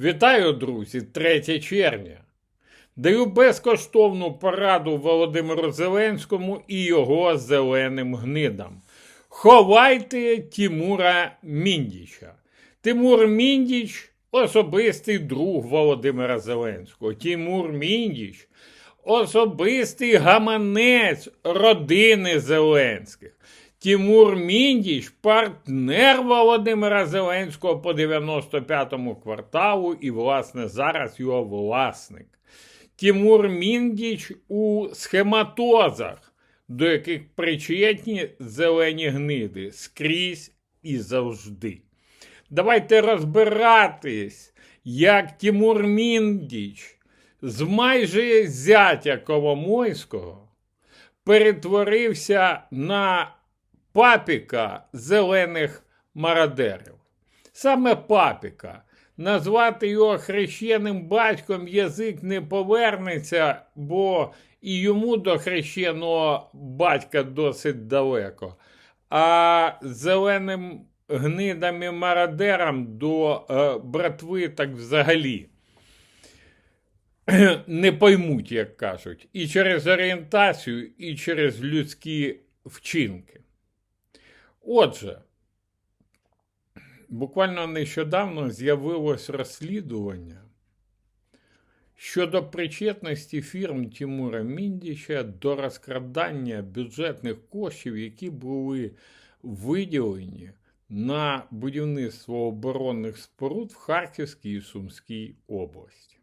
Вітаю, друзі! 3 червня. Даю безкоштовну пораду Володимиру Зеленському і його зеленим гнидам. Ховайте Тимура Міндіча. Тимур Міндіч особистий друг Володимира Зеленського. Тимур Міндіч особистий гаманець родини Зеленських. Тимур Міндіч партнер Володимира Зеленського по 95-му кварталу і, власне, зараз його власник. Тимур Міндіч у схематозах, до яких причетні зелені гниди скрізь і завжди. Давайте розбиратись, як Тимур Міндіч з майже зятя Коломойського перетворився на папіка зелених мародерів. Саме папіка. Назвати його хрещеним батьком язик не повернеться, бо і йому до хрещеного батька досить далеко. А зеленим гнидам і мародерам до е, братви так взагалі не поймуть, як кажуть, і через орієнтацію, і через людські вчинки. Отже, буквально нещодавно з'явилось розслідування щодо причетності фірм Тимура Міндіча до розкрадання бюджетних коштів, які були виділені на будівництво оборонних споруд в Харківській і Сумській області.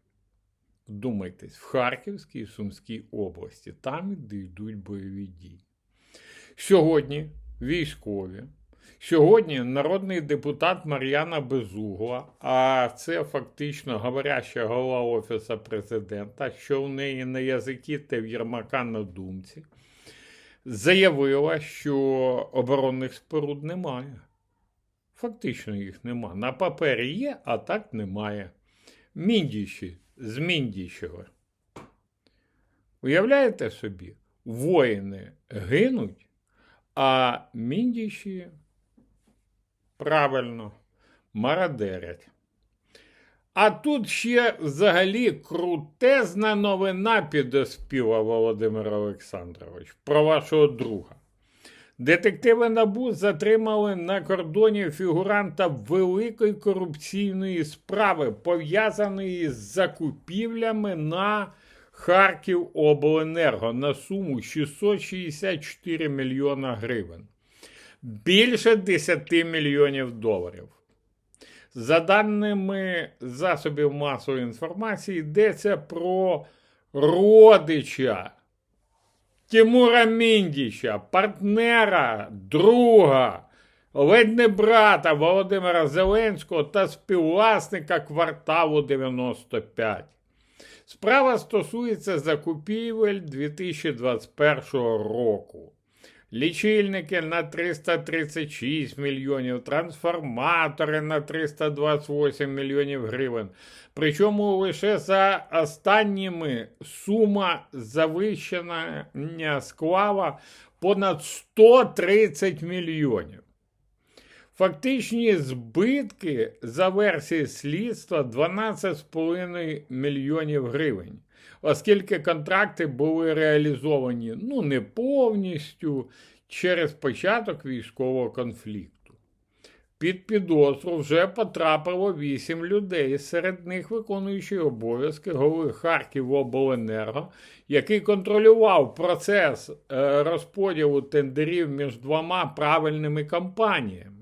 Вдумайтесь, в Харківській і Сумській області, там де йдуть бойові дії. Сьогодні військові. Сьогодні народний депутат Мар'яна Безугла, а це фактично говоряща голова Офісу президента, що в неї на язикі та в Єрмака на думці, заявила, що оборонних споруд немає. Фактично їх нема. На папері є, а так немає. Міндіші з Міндішева. Уявляєте собі, воїни гинуть, а міндіші правильно мародерять. А тут ще взагалі крутезна новина підоспіла Володимир Олександрович про вашого друга. Детективи НАБУ затримали на кордоні фігуранта великої корупційної справи, пов'язаної з закупівлями на Харків Обленерго на суму 664 мільйона гривень. Більше 10 мільйонів доларів. За даними засобів масової інформації, йдеться про родича Тимура Міндіча, партнера, друга, ледь не брата Володимира Зеленського та співвласника кварталу 95. Справа стосується закупівель 2021 року. Лічильники на 336 мільйонів, трансформатори на 328 мільйонів гривень. Причому лише за останніми сума завищення склава понад 130 мільйонів. Фактичні збитки за версією слідства 12,5 мільйонів гривень, оскільки контракти були реалізовані ну не повністю через початок військового конфлікту. Під підозру вже потрапило 8 людей, серед них виконуючий обов'язки голови Харківобленерго, який контролював процес е, розподілу тендерів між двома правильними компаніями.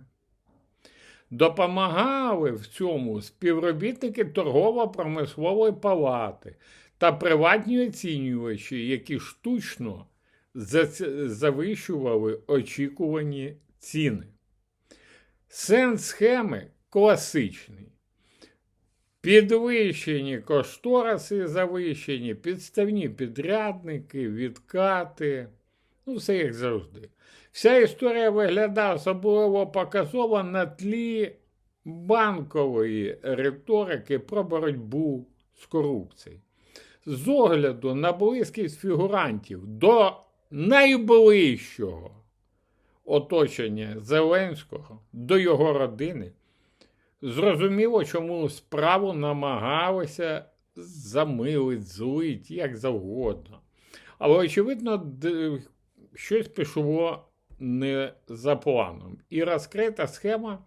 Допомагали в цьому співробітники торгово-промислової палати та приватні оцінювачі, які штучно завищували очікувані ціни. Сенс схеми класичний. Підвищені кошториси завищені, підставні підрядники, відкати. Ну, все як завжди. Вся історія виглядає особливо показово на тлі банкової риторики про боротьбу з корупцією. З огляду на близькість фігурантів до найближчого оточення Зеленського, до його родини, Зрозуміло, чому справу намагалися замилить, злить, як завгодно. Але, очевидно, щось пішло не за планом. І розкрита схема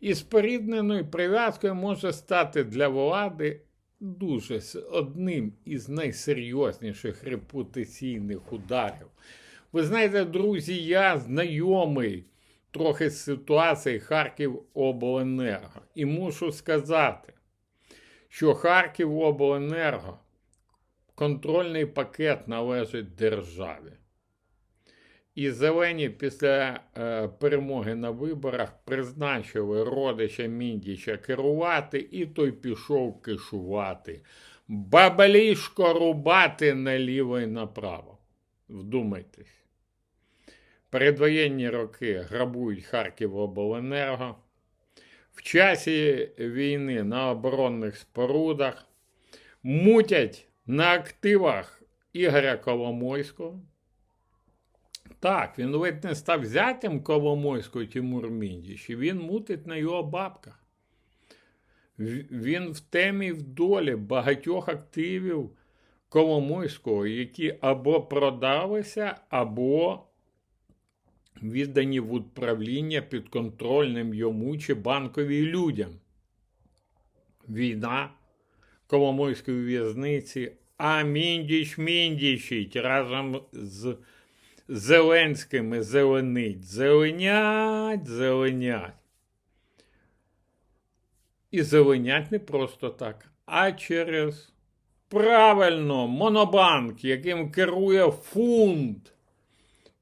із спорідненою прив'язкою може стати для влади дуже одним із найсерйозніших репутаційних ударів. Ви знаєте, друзі, я знайомий трохи з ситуації Харків Обленерго. І мушу сказати, що Харків Обленерго контрольний пакет належить державі. І зелені після е, перемоги на виборах призначили родича Міндіча керувати, і той пішов кишувати, баблішко рубати наліво і направо. Вдумайтесь. Передвоєнні роки грабують Харків обленерго. В часі війни на оборонних спорудах мутять на активах Ігоря Коломойського. Так, він ледь не став взятим Коломойського Тимур Міндіч, і він мутить на його бабках. Він в темі в долі багатьох активів Коломойського, які або продалися, або віддані в управління підконтрольним йому чи банковій людям. Війна Коломойської в'язниці, а Міндіч Міндічить разом з Зеленськими зеленить. Зеленять, зеленять. І зеленять не просто так, а через правильно монобанк, яким керує фунт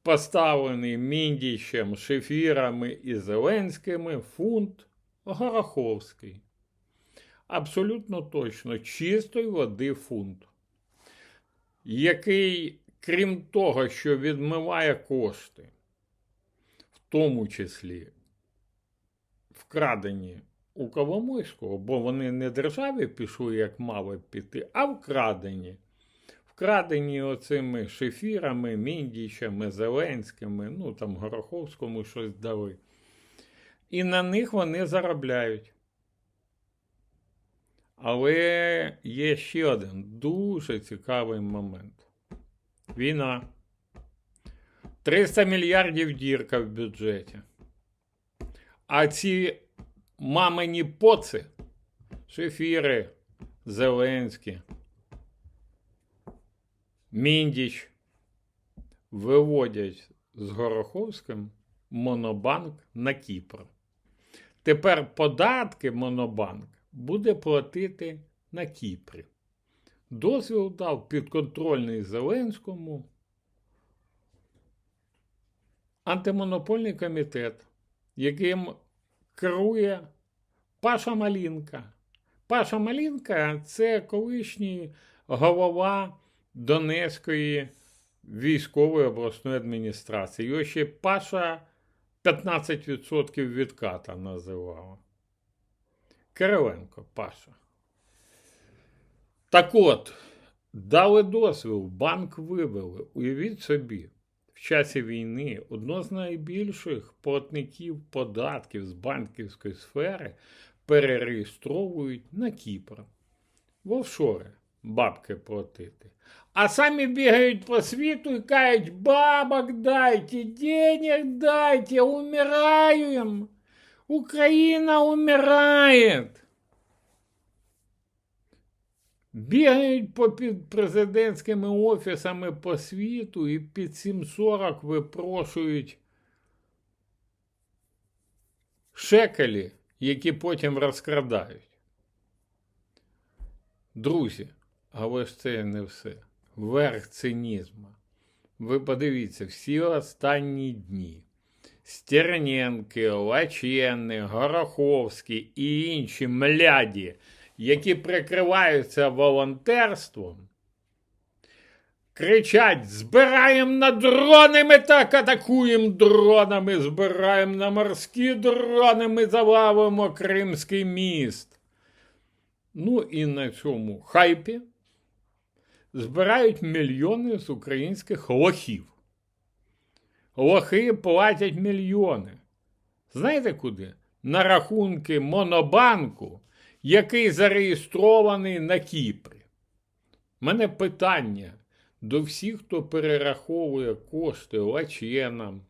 поставлений Міндічем, Шефірами і Зеленськими фунт Гороховський. Абсолютно точно чистої води фунт, який, крім того, що відмиває кошти, в тому числі вкрадені у Коломойського, бо вони не державі пішли, як мали піти, а вкрадені вкрадені оцими шефірами, Міндічами, Зеленськими, ну там Гороховському щось дали. І на них вони заробляють. Але є ще один дуже цікавий момент. Війна. 300 мільярдів дірка в бюджеті. А ці мамині поци, шефіри, Зеленські, Міндіч виводять з Гороховським Монобанк на Кіпр. Тепер податки Монобанк буде платити на Кіпрі. Дозвіл дав підконтрольний Зеленському антимонопольний комітет, яким керує Паша Малінка. Паша Малінка це колишній голова Донецької військової обласної адміністрації. Його ще Паша 15% відката називала. Кириленко Паша. Так от, дали дозвіл, банк вивели. Уявіть собі, в часі війни одно з найбільших платників податків з банківської сфери перереєстровують на Кіпр. В офшори бабки платити. А самі бігають по світу і кажуть, бабок дайте, денег дайте, умираем. Україна умирає. Бігають по під президентськими офісами по світу і під 740 випрошують шекелі, які потім розкрадають. Друзі, але ж це не все. Верх цинізму. Ви подивіться, всі останні дні. Стерненки, Лачени, Гороховський і інші мляді, які прикриваються волонтерством, кричать: збираємо на дрони, ми так атакуємо дронами, збираємо на морські дрони, ми завалимо Кримський міст. Ну і на цьому хайпі збирають мільйони з українських лохів. Лохи платять мільйони. Знаєте куди? на рахунки Монобанку, який зареєстрований на Кіпрі. Мене питання до всіх, хто перераховує кошти Лаченам,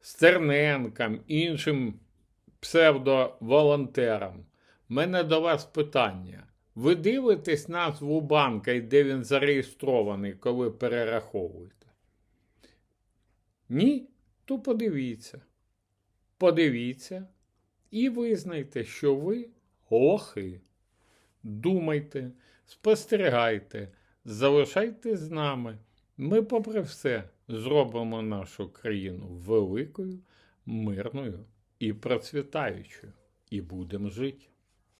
Стерненкам, іншим псевдоволонтерам. Мене до вас питання. Ви дивитесь назву банка і де він зареєстрований, коли перераховуєте? Ні? То подивіться. Подивіться і визнайте, що ви лохи. Думайте, спостерігайте, залишайте з нами. Ми, попри все, зробимо нашу країну великою, мирною і процвітаючою. І будемо жити.